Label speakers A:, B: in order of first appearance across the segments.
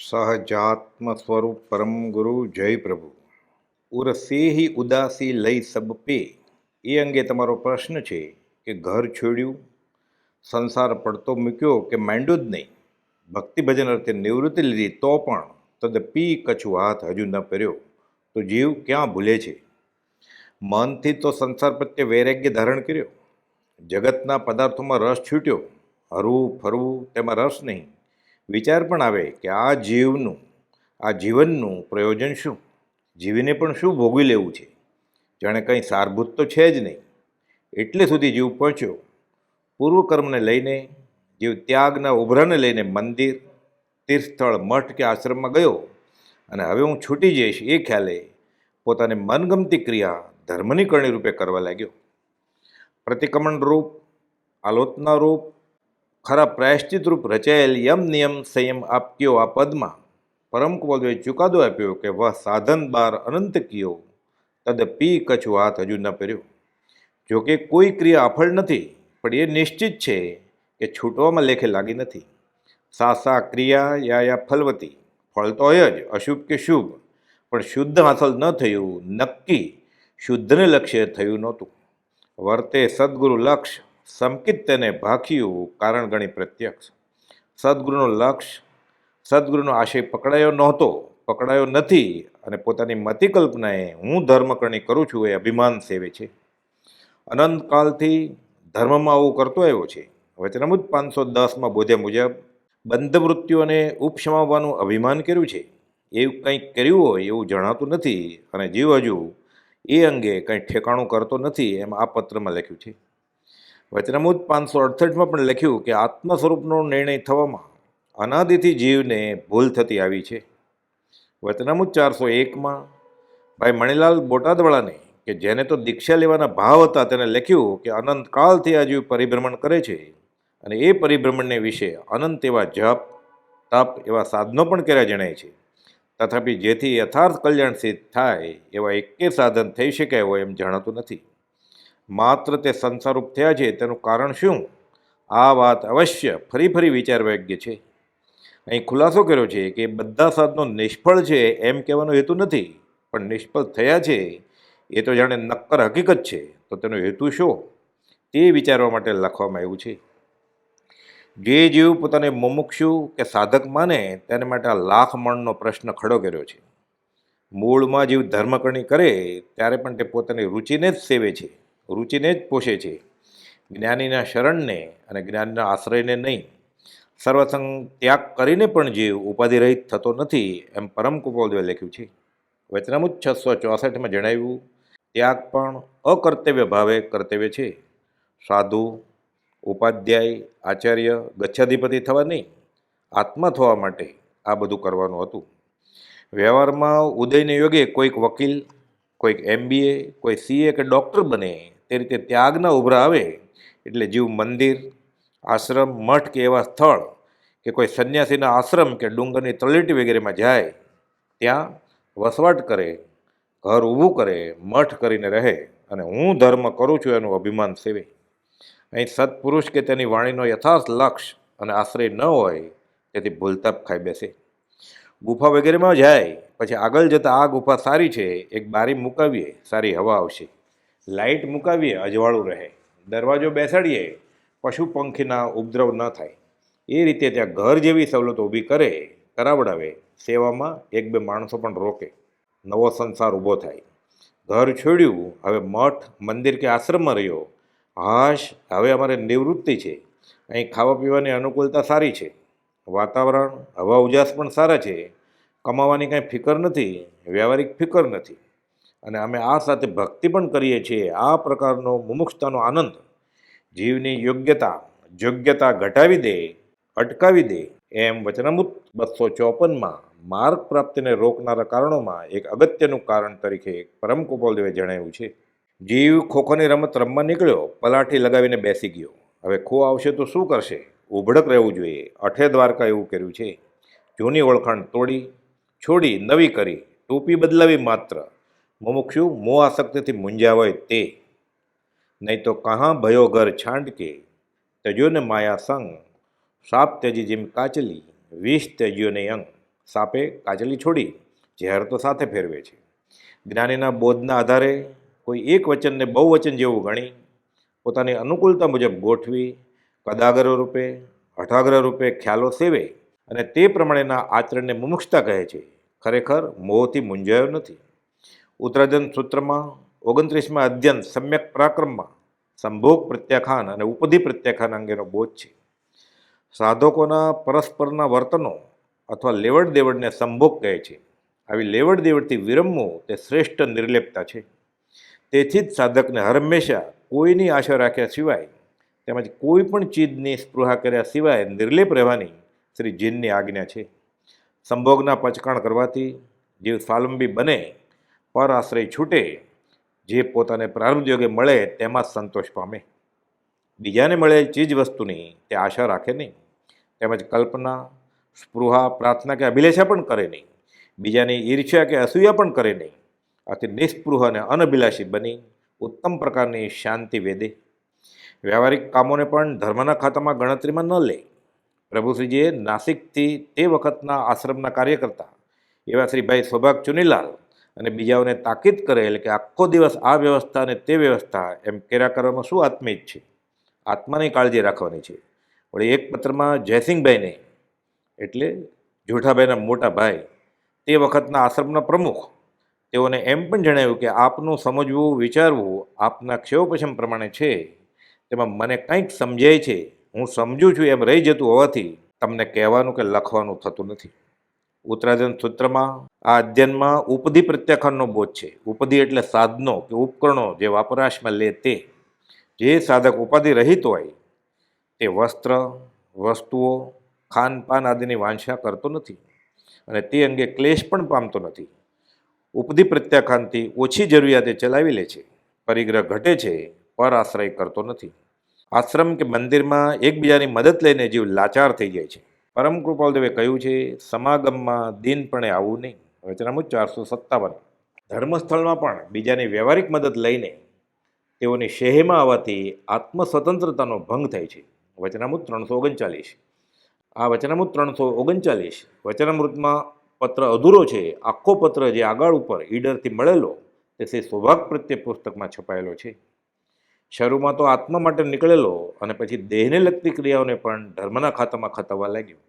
A: સહજાત્મ સ્વરૂપ પરમ ગુરુ જય પ્રભુ. ઉરસેહી ઉદાસી લઈ સબ પે. એ અંગે તમારો પ્રશ્ન છે કે ઘર છોડ્યું, સંસાર પડતો મૂક્યો કે માંડ્યું જ નહીં? ભક્તિ ભજન અર્થે નિવૃત્તિ લીધી તો પણ તદપી કછું હાથ હજુ ન પહેર્યો. તો જીવ ક્યાં ભૂલે છે? મનથી તો સંસાર પ્રત્યે વૈરાગ્ય ધારણ કર્યો. જગતના પદાર્થોમાં રસ છૂટ્યો. હરવું ફરવું તેમાં રસ નહીં. વિચાર પણ આવે કે આ જીવનું, આ જીવનનું પ્રયોજન શું? જીવીને પણ શું ભોગવી લેવું છે? જાણે કંઈ સારભૂત તો છે જ નહીં. એટલે સુધી જીવ પહોંચ્યો. પૂર્વકર્મને લઈને, જીવ ત્યાગના ઉભરાને લઈને મંદિર, તીર્થસ્થળ, મઠ કે આશ્રમમાં ગયો. અને હવે હું છૂટી જઈશ એ ખ્યાલે પોતાની મનગમતી ક્રિયા ધર્મની કરણી રૂપે કરવા લાગ્યો. પ્રતિક્રમણ રૂપ આલોચના રૂપ ખરા પ્રાયશ્ચિત રૂપ રચાયેલ યમ નિયમ સંયમ આપ્યો આ પદમાં. પરમ કુવલદેવે ચુકાદો આપ્યો કે વહ સાધન બાર અનંત કિયો. તદ પી કછું હાથ હજુ ન પહેર્યો. જોકે કોઈ ક્રિયા અફળ નથી, પણ એ નિશ્ચિત છે કે છૂટવામાં લેખે લાગી નથી. સા સા ક્રિયા યા યા ફલવતી. ફળ તો હોય જ, અશુભ કે શુભ. પણ શુદ્ધ હાંસલ ન થયું, નક્કી શુદ્ધને લક્ષ્ય થયું નહોતું. વર્તે સદગુરુ લક્ષ સંકિત તેને ભાખ્યું કારણ ગણી પ્રત્યક્ષ. સદગુરુનો લક્ષ સદગુરુનો આશય પકડાયો નહોતો, પકડાયો નથી અને પોતાની મતિકલ્પનાએ હું ધર્મકરણી કરું છું એ અભિમાન સેવે છે. અનંતકાલથી ધર્મમાં આવું કરતો આવ્યો છે. વચનામૃત પાંચસો દસમાં બોધ્યા મુજબ, બંધ મૃત્યુઓને ઉપશમાવવાનું અભિમાન કર્યું છે. એવું કંઈક કર્યું હોય એવું જણાતું નથી અને જીવ હજુ એ અંગે કંઈ ઠેકાણું કરતો નથી એમ આ પત્રમાં લખ્યું છે. વચનામૃત પાંચસો અડસઠમાં પણ લખ્યું કે આત્મ સ્વરૂપનો નિર્ણય થવામાં અનાદિથી જીવને ભૂલ થતી આવી છે. વચનામૃત ચારસો એકમાં ભાઈ મણિલાલ બોટાદવાળાને કે જેને તો દીક્ષા લેવાના ભાવ હતા તેને લખ્યું કે અનંતકાલથી આ જીવ પરિભ્રમણ કરે છે અને એ પરિભ્રમણને વિશે અનંત એવા જપ, તપ એવા સાધનો પણ કર્યા જણાય છે. તથાપિ જેથી યથાર્થ કલ્યાણ સિદ્ધ થાય એવા એકે સાધન થઈ શકાય હોય એમ જણાતું નથી. માત્ર તે સંસારૂપ થયા છે, તેનું કારણ શું? આ વાત અવશ્ય ફરી ફરી વિચારવાયોગ્ય છે. અહીં ખુલાસો કર્યો છે કે બધા સાધનો નિષ્ફળ છે એમ કહેવાનો હેતુ નથી, પણ નિષ્ફળ થયા છે એ તો જાણે નક્કર હકીકત છે. તો તેનો હેતુ શું? તે વિચારવા માટે લખવામાં આવ્યું છે. જે જીવ પોતાને મુમુક્ષુ કે સાધક માને તેને માટે આ લાખ મણનો પ્રશ્ન ખડો કર્યો છે. મૂળમાં જીવ ધર્મકરણી કરે, ત્યારે પણ તે પોતાની રુચિને જ સેવે છે. રુચિને જ પોષે છે. જ્ઞાનીના શરણને અને જ્ઞાનના આશ્રયને નહીં. સર્વસંગ ત્યાગ કરીને પણ જીવ ઉપાધિરહિત થતો નથી, એમ પરમ કુપોલદેવે લખ્યું છે. વચનામુત છસો ચોસઠમાં જણાવ્યું, ત્યાગ પણ અકર્તવ્ય ભાવે કર્તવ્ય છે. સાધુ, ઉપાધ્યાય, આચાર્ય, ગચ્છાધિપતિ થવા નહીં. આત્મા થવા માટે આ બધું કરવાનું હતું. વ્યવહારમાં ઉદયને યોગે કોઈક વકીલ કોઈક એમબીએ કોઈ સીએ કે ડૉક્ટર બને, તે રીતે ત્યાગના ઉભરા આવે, એટલે જીવ મંદિર, આશ્રમ, મઠ કે એવા સ્થળ કે કોઈ સંન્યાસીના આશ્રમ કે ડુંગરની તળેટી વગેરેમાં જાય, ત્યાં વસવાટ કરે, ઘર ઊભું કરે, મઠ કરીને રહે અને હું ધર્મ કરું છું એનું અભિમાન સેવે. અહીં સત્પુરુષ કે તેની વાણીનો યથાર્થ લક્ષ્ય અને આશ્રય ન હોય, તેથી ભૂલતાપ ખાઈ બેસે. ગુફા વગેરેમાં જાય, પછી આગળ જતાં આ ગુફા સારી છે, એક બારી મુકાવીએ, સારી હવા આવશે. લાઇટ મુકાવીએ, અજવાળું રહે. દરવાજો બેસાડીએ, પશુ પંખીના ઉપદ્રવ ન થાય. એ રીતે ત્યાં ઘર જેવી સવલતો ઊભી કરે, કરાવડાવે, સેવામાં એક બે માણસો પણ રોકે. નવો સંસાર ઊભો થાય. ઘર છોડ્યું, હવે મઠ, મંદિર કે આશ્રમમાં રહ્યો. હાશ, હવે અમારે નિવૃત્તિ છે. અહીં ખાવા પીવાની અનુકૂળતા સારી છે. વાતાવરણ, હવા ઉજાસ પણ સારા છે. કમાવાની કાંઈ ફિકર નથી, વ્યવહારિક ફિકર નથી. અને અમે આ સાથે ભક્તિ પણ કરીએ છીએ. આ પ્રકારનો મુમુક્ષતાનો આનંદ. જીવની યોગ્યતા યોગ્યતા ઘટાવી દે, અટકાવી દે એમ વચનામૃત બસો ચોપનમાં માર્ગ પ્રાપ્તિને રોકનારા કારણોમાં એક અગત્યનું કારણ તરીકે પરમ કુપોલદેવે જણાવ્યું છે. જીવ ખોખોની રમત રમવા નીકળ્યો, પલાઠી લગાવીને બેસી ગયો. હવે ખો આવશે તો શું કરશે? ઉભડક રહેવું જોઈએ. અઠે દ્વારકા એવું કર્યું છે. જૂની ઓળખાણ તોડી, છોડી, નવી કરી, ટોપી બદલાવી માત્ર. મુમુક્ષુ મોહ આસક્તિથી મૂંઝાવાય તે. નહીં તો કહાં ભયો ઘર છાંટકે. તજ્યો ને માયા સંગ. સાપ ત્યજી જેમ કાચલી, વિષ ત્યજ્યો અંગ સાપે કાચલી છોડી, ઝેર તો સાથે ફેરવે છે. જ્ઞાનીના બોધના આધારે કોઈ એક વચનને બહુ વચન જેવું ગણી. પોતાની અનુકૂળતા મુજબ ગોઠવી કદાગ્રહ રૂપે હઠાગ્રહ રૂપે ખ્યાલો સેવે અને તે પ્રમાણેના આચરણને મુમુક્ષતા કહે છે. ખરેખર મોહથી મૂંઝાયો નથી. ઉત્તરાજન સૂત્રમાં, ઓગણત્રીસમાં અધ્યયન સમ્યક પરાક્રમમાં, સંભોગ પ્રત્યાખ્યાન અને ઉપધિ પ્રત્યાખ્યાન અંગેનો બોધ છે. સાધકોના પરસ્પરના વર્તનો અથવા લેવડ દેવડને સંભોગ કહે છે. આવી લેવડ દેવડથી વિરમવું તે શ્રેષ્ઠ નિર્લેપતા છે. તેથી જ સાધકને હંમેશા કોઈની આશા રાખ્યા સિવાય તેમજ કોઈ પણ ચીજની સ્પૃહા કર્યા સિવાય નિર્લેપ રહેવાની શ્રી જીનની આજ્ઞા છે. સંભોગના પચકાણ કરવાથી જીવ સ્વાવલંબી બને પર આશ્રય છૂટે, જે પોતાને પ્રારંભ યોગે મળે તેમાં સંતોષ પામે. બીજાને મળે ચીજ વસ્તુની તે આશા રાખે નહીં. તેમજ કલ્પના, સ્પૃહા, પ્રાર્થના કે અભિલેષા પણ કરે નહીં. બીજાની ઈર્ષ્યા કે અસૂયા પણ કરે નહીં. આથી નિસ્પૃહ અને અનભિલાષી બની ઉત્તમ પ્રકારની શાંતિ વેદે. વ્યવહારિક કામોને પણ ધર્મના ખાતામાં ગણતરીમાં ન લે. પ્રભુશ્રીજીએ નાસિકથી તે વખતના આશ્રમના કાર્યકર્તા એવા શ્રીભાઈ સૌભાગ ચુનીલાલ અને બીજાઓને તાકીદ કરેલ કે આખો દિવસ આ વ્યવસ્થા અને તે વ્યવસ્થા એમ કેરા કરવામાં શું આત્મિક છે આત્માની કાળજી રાખવાની છે. વળી એક પત્રમાં જયસિંહભાઈને, એટલે જોઠાભાઈના મોટા ભાઈ, તે વખતના આશ્રમના પ્રમુખ, તેઓને એમ પણ જણાવ્યું કે આપનું સમજવું, વિચારવું આપના ક્ષયોપશમ પ્રમાણે છે. તેમાં મને કંઈક સમજાય છે, હું સમજું છું, એમ રહી જતું હોવાથી તમને કહેવાનું કે લખવાનું થતું નથી. ઉત્તરાધન સૂત્રમાં, આ અધ્યયનમાં ઉપધિ પ્રત્યાખ્યાનનો બોધ છે. ઉપધિ એટલે સાધનો કે ઉપકરણો જે વાપરાશમાં લે તે. જે સાધક ઉપાધિ રહિત હોય, તે વસ્ત્ર, વસ્તુઓ, ખાનપાન આદિની વાંછા કરતો નથી અને તે અંગે ક્લેશ પણ પામતો નથી. ઉપધિ પ્રત્યાખ્યાનથી ઓછી જરૂરિયાતે ચલાવી લે છે. પરિગ્રહ ઘટે છે પર આશ્રય કરતો નથી. આશ્રમ કે મંદિરમાં એકબીજાની મદદ લઈને જીવ લાચાર થઈ જાય છે. પરમ કૃપાલદેવે કહ્યું છે, સમાગમમાં દિનપણે આવવું નહીં. વચનામુજ ચારસો સત્તાવન. ધર્મસ્થળમાં પણ બીજાની વ્યવહારિક મદદ લઈને તેઓની શહેમાં આવવાથી આત્મસ્વતંત્રતાનો ભંગ થાય છે. વચનામૃત ત્રણસો ઓગણચાલીસ. આ વચનામૃત ત્રણસો ઓગણચાલીસ વચનામૃતમાં પત્ર અધૂરો છે. આખો પત્ર જે આગળ ઉપર ઈડરથી મળેલો, તે સૌભાગ પ્રત્યે પુસ્તકમાં છપાયેલો છે. શરૂમાં તો આત્મા માટે નીકળેલો અને પછી દેહને લગતી ક્રિયાઓને પણ ધર્મના ખાતામાં ખતવવા લાગ્યો.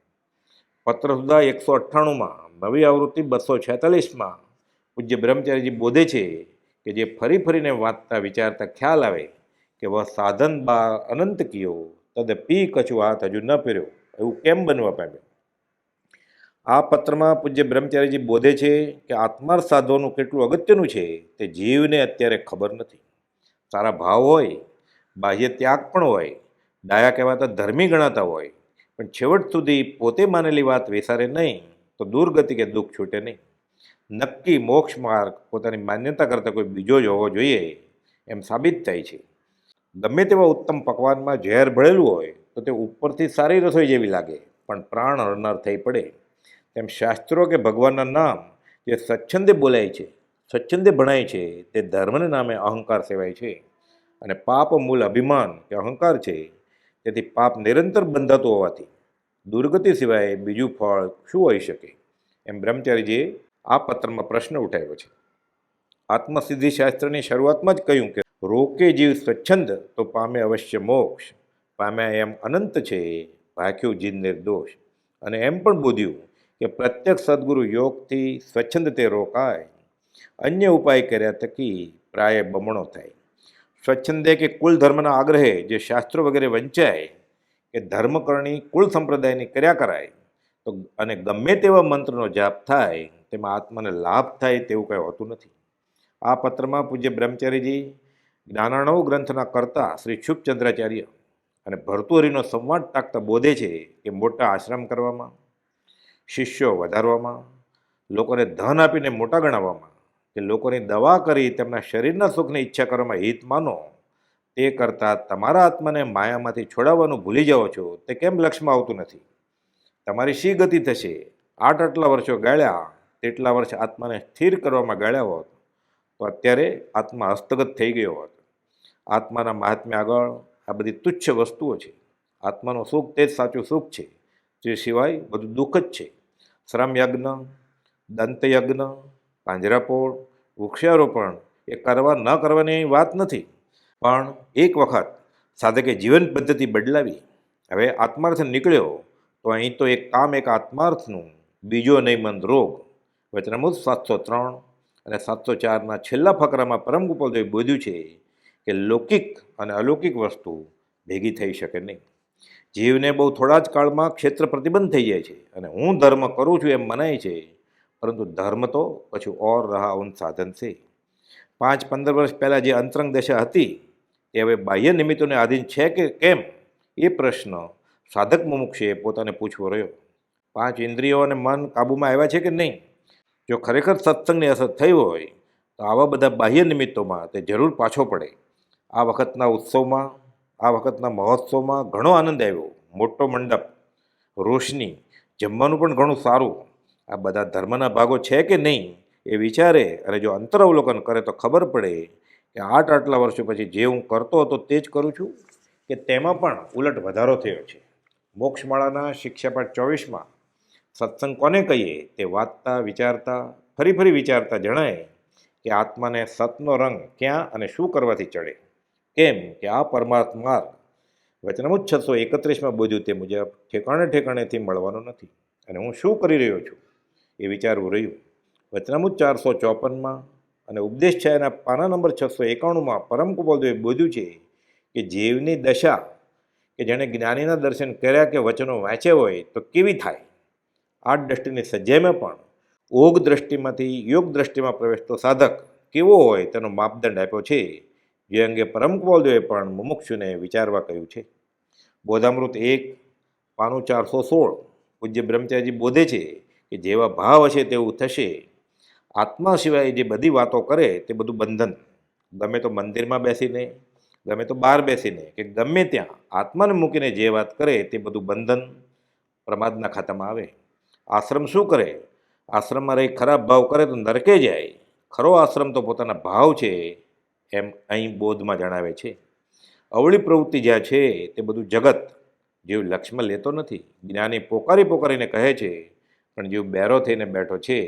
A: પત્ર સુધા એકસો અઠ્ઠાણુંમાં નવી આવૃત્તિ બસો છેતાલીસમાં પૂજ્ય બ્રહ્મચારીજી બોધે છે કે જે ફરી ફરીને વાંચતા, વિચારતા ખ્યાલ આવે કે વહ સાધન બા અનંત કિયો તદ પી કચું હાથ હજુ ન પહેર્યો, એવું કેમ બનવા પામ્યું? આ પત્રમાં પૂજ્ય બ્રહ્મચારીજી બોધે છે કે આત્માર સાધવાનું કેટલું અગત્યનું છે તે જીવને અત્યારે ખબર નથી. સારા ભાવ હોય, બાહ્ય ત્યાગ પણ હોય, ડાયા કહેવાતા ધર્મી ગણાતા હોય, પણ છેવટ સુધી પોતે માનેલી વાત વિસારે નહીં, તો દુર્ગતિ કે દુઃખ છૂટે નહીં. નક્કી મોક્ષ માર્ગ પોતાની માન્યતા કરતાં કોઈ બીજો જ હોવો જોઈએ, એમ સાબિત થાય છે. ગમે તેવા ઉત્તમ પકવાનમાં ઝેર ભળેલું હોય, તો તે ઉપરથી સારી રસોઈ જેવી લાગે, પણ પ્રાણ હરનાર થઈ પડે. તેમ શાસ્ત્રો કે ભગવાનના નામ જે સ્વચ્છંદે બોલાય છે સ્વચ્છંદે ભણાય છે, તે ધર્મને નામે અહંકાર સેવાય છે. અને પાપ મૂળ અભિમાન કે અહંકાર છે, તેથી પાપ નિરંતર બંધાતું હોવાથી દુર્ગતિ સિવાય બીજું ફળ શું હોઈ શકે? એમ બ્રહ્મચારીજીએ આ પત્રમાં પ્રશ્ન ઉઠાવ્યો છે. આત્મસિદ્ધિ શાસ્ત્રની શરૂઆતમાં જ કહ્યું કે, રોકે જીવ સ્વચ્છંદ તો પામે અવશ્ય મોક્ષ. પામ્યા એમ અનંત છે ભાખ્યું જીન નિર્દોષ. અને એમ પણ બોધ્યું કે પ્રત્યક્ષ સદગુરુ યોગથી સ્વચ્છંદ તે રોકાય. અન્ય ઉપાય કર્યા થકી પ્રાય બમણો થાય. સ્વચ્છંદે કે કુલ ધર્મના આગ્રહે જે શાસ્ત્રો વગેરે વંચાય કે ધર્મકરણી કુલ સંપ્રદાયની કર્યા કરાય, તો અને ગમે તેવા મંત્રનો જાપ થાય, તેમાં આત્માને લાભ થાય તેવું કંઈ હોતું નથી. આ પત્રમાં પૂજ્ય બ્રહ્મચારીજી જ્ઞાનાણવ ગ્રંથના કરતા શ્રી શુભચંદ્રાચાર્ય અને ભરતુહરીનો સંવાદ ટાંકતા બોધે છે કે મોટા આશ્રમ કરવામાં, શિષ્યો વધારવામાં, લોકોને ધન આપીને મોટા ગણાવવામાં કે લોકોની દવા કરી, તેમના શરીરના સુખની ઈચ્છા કરવામાં હિત માનો, તે કરતાં તમારા આત્માને માયામાંથી છોડાવવાનું ભૂલી જાઓ છો, તે કેમ લક્ષ્યમાં આવતું નથી? તમારી શી ગતિ થશે? આઠ આટલા વર્ષો ગાળ્યા, તેટલા વર્ષ આત્માને સ્થિર કરવામાં ગાળ્યા હોત, તો અત્યારે આત્મા હસ્તગત થઈ ગયો હોત. આત્માના મહાત્મ્ય આગળ આ બધી તુચ્છ વસ્તુઓ છે. આત્માનું સુખ તે જ સાચું સુખ છે, જે સિવાય બધું દુઃખ જ છે. શ્રમયજ્ઞ, દંતયજ્ઞ પાંજરાપોળ, વૃક્ષારોપણ એ કરવા ન કરવાની વાત નથી. પણ એક વખત સાધકે જીવન પદ્ધતિ બદલાવી, હવે આત્માર્થ નીકળ્યો, તો અહીં તો એક કામ એક આત્માર્થનું, બીજો નૈમંદ રોગ વચનામૃત સાતસો ત્રણ અને સાતસો ચારના છેલ્લા ફકરામાં પરમ ગોપાલદેવે બોધ્યું છે કે લૌકિક અને અલૌકિક વસ્તુ ભેગી થઈ શકે નહીં. જીવને બહુ થોડા જ કાળમાં ક્ષેત્ર પ્રતિબંધ થઈ જાય છે અને હું ધર્મ કરું છું એમ મનાય છે પરંતુ ધર્મ તો પછી ઓર રહા ઉન સાધન છે પાંચ પંદર વર્ષ પહેલાં જે અંતરંગ દશા હતી, એ હવે બાહ્ય નિમિત્તોને આધીન છે કે કેમ? એ પ્રશ્ન સાધક મુમુક્ષે પોતાને પૂછવો રહ્યો. પાંચ ઇન્દ્રિયો અને મન કાબૂમાં આવ્યા છે કે નહીં? જો ખરેખર સત્સંગની અસર થઈ હોય, તો આવા બધા બાહ્ય નિમિત્તોમાં તે જરૂર પાછો પડે. આ વખતના ઉત્સવમાં, આ વખતના મહોત્સવમાં ઘણો આનંદ આવ્યો. મોટો મંડપ, રોશની, જમવાનું પણ ઘણું સારું. આ બધા ધર્મના ભાગો છે કે નહીં એ વિચારે અને જો અંતરઅવલોકન કરે તો ખબર પડે કે આઠ આટલા વર્ષો પછી જે હું કરતો હતો તે જ કરું છું કે તેમાં પણ ઉલટ વધારો થયો છે. મોક્ષમાળાના શિક્ષાપાઠ ચોવીસમાં સત્સંગ કોને કહીએ તે વાંચતા, વિચારતા, ફરી ફરી વિચારતા જણાય કે આત્માને સતનો રંગ ક્યાં અને શું કરવાથી ચડે. કેમ કે આ પરમાર્થ માર્ગ વચનમુજ છસો એકત્રીસમાં બોધ્યું તે મુજબ ઠેકાણે ઠેકાણેથી મળવાનો નથી. અને હું શું કરી રહ્યો છું? એ વિચારવું રહ્યું. વચનામુજ ચારસો ચોપનમાં અને ઉપદેશ છાયાના પાના નંબર છસો એકાણુંમાં પરમ કુબલદેવે બોધ્યું છે કે જીવની દશા કે જેણે જ્ઞાનીના દર્શન કર્યા કે વચનો વાંચ્યા હોય તો કેવી થાય? આઠ દ્રષ્ટિની સજ્જાઈમાં પણ ઓગ દ્રષ્ટિમાંથી યોગ દ્રષ્ટિમાં પ્રવેશતો સાધક કેવો હોય તેનો માપદંડ આપ્યો છે. જે અંગે પરમ કુબલદેવે પણ મુમુક્ષુને વિચારવા કહ્યું છે. બોધામૃત એક, પાનું ચારસો સોળ, પૂજ્ય બ્રહ્મચારીજી બોધે છે કે જેવા ભાવ હશે તેવું થશે. આત્મા સિવાય જે બધી વાતો કરે તે બધું બંધન. ગમે તો મંદિરમાં બેસીને, ગમે તો બહાર બેસીને, કે ગમે ત્યાં આત્માને મૂકીને જે વાત કરે તે બધું બંધન પ્રમાદના ખાતામાં આવે. આશ્રમ શું કરે? આશ્રમમાં રહી ખરાબ ભાવ કરે તો નરકે જાય. ખરો આશ્રમ તો પોતાના ભાવ છે એમ અહીં બોધમાં જણાવે છે. અવળી પ્રવૃત્તિ જ્યાં છે તે બધું જગત. જેવું લક્ષ્યમાં લેતો નથી. જ્ઞાની પોકારી પોકારીને કહે છે પણ જીવ બેરો થઈને બેઠો છે,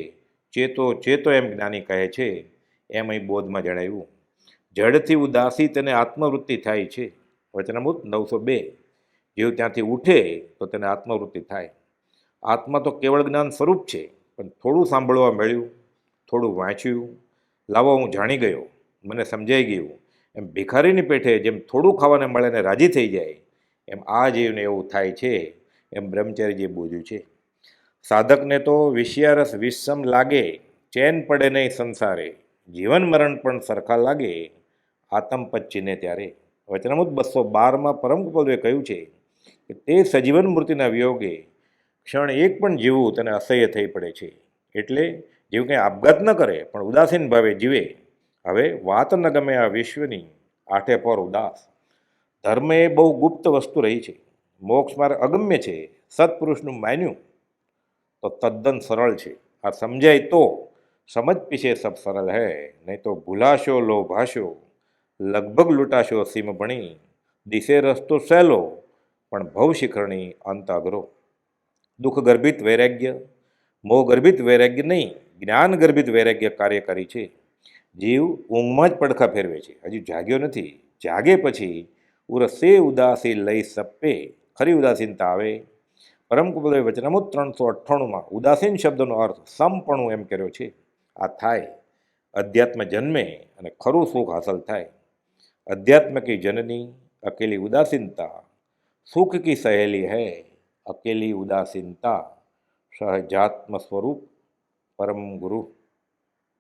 A: ચેતો ચેતો એમ જ્ઞાની કહે છે એમ અહીં બોધમાં જણાવ્યું, જડથી ઉદાસી તેને આત્મવૃત્તિ થાય છે. વચનામૃત નવસો બે, જેવું ત્યાંથી ઉઠે તો તેને આત્મવૃત્તિ થાય. આત્મા તો કેવળ જ્ઞાન સ્વરૂપ છે, પણ થોડું સાંભળવા મળ્યું, થોડું વાંચ્યું લાવો હું જાણી ગયો, મને સમજાઈ ગયું, એમ ભિખારીની પેઠે જેમ થોડું ખાવાને મળે ને રાજી થઈ જાય, એમ આ જીવને એવું થાય છે, એમ બ્રહ્મચારીજીએ બોલ્યું છે. સાધકને તો વિષયારસ વિષમ લાગે, ચેન પડે નહીં સંસારે. જીવન મરણ પણ સરખા લાગે, આતમ પચ્ચીને ત્યારે. વચનામૃત બસો બારમાં પરમ કુપલવે કહ્યું છે કે તે સજીવન મૂર્તિના વિયોગે ક્ષણ એક પણ જીવવું તેને અસહ્ય થઈ પડે છે. એટલે જીવ કંઈ આપઘાત ન કરે, પણ ઉદાસીન ભાવે જીવે. હવે વાત ન ગમે આ વિશ્વની, આઠે પર ઉદાસ. ધર્મ એ બહુ ગુપ્ત વસ્તુ રહી છે. મોક્ષ માર્ગ અગમ્ય છે. સત્પુરુષનું માન્યું. તો તદ્દન સરળ છે. આ સમજાય તો સમજ પીછે સબ સરળ હૈ, નહીં તો ભૂલાશો, લોભાશો, લગભગ લૂંટાશો, સીમ ભણી, દિશે રસ્તો સહેલો, પણ ભવ શિખરણી અંત અઘરો દુઃખ ગર્ભિત વૈરાગ્ય, મોહ ગર્ભિત વૈરાગ્ય નહીં, જ્ઞાન ગર્ભિત વૈરાગ્ય કાર્ય કરી છે. જીવ ઊંઘમાં જ પડખા ફેરવે છે. હજુ જાગ્યો નથી. જાગે પછી ઉરસે ઉદાસી લઈ સપ્પે, ખરી ઉદાસીનતા આવે પરમ કુબલે વચનામુત ત્રણસો અઠ્ઠાણુંમાં ઉદાસીન શબ્દનો અર્થ સમપણું એમ કર્યો છે. આ થાય. અધ્યાત્મ જન્મે અને ખરું સુખ હાંસલ થાય. અધ્યાત્મ કી જનની અકેલી ઉદાસીનતા સુખ કી સહેલી હૈ અકેલી ઉદાસીનતા, સહજાત્મ સ્વરૂપ પરમ ગુરુ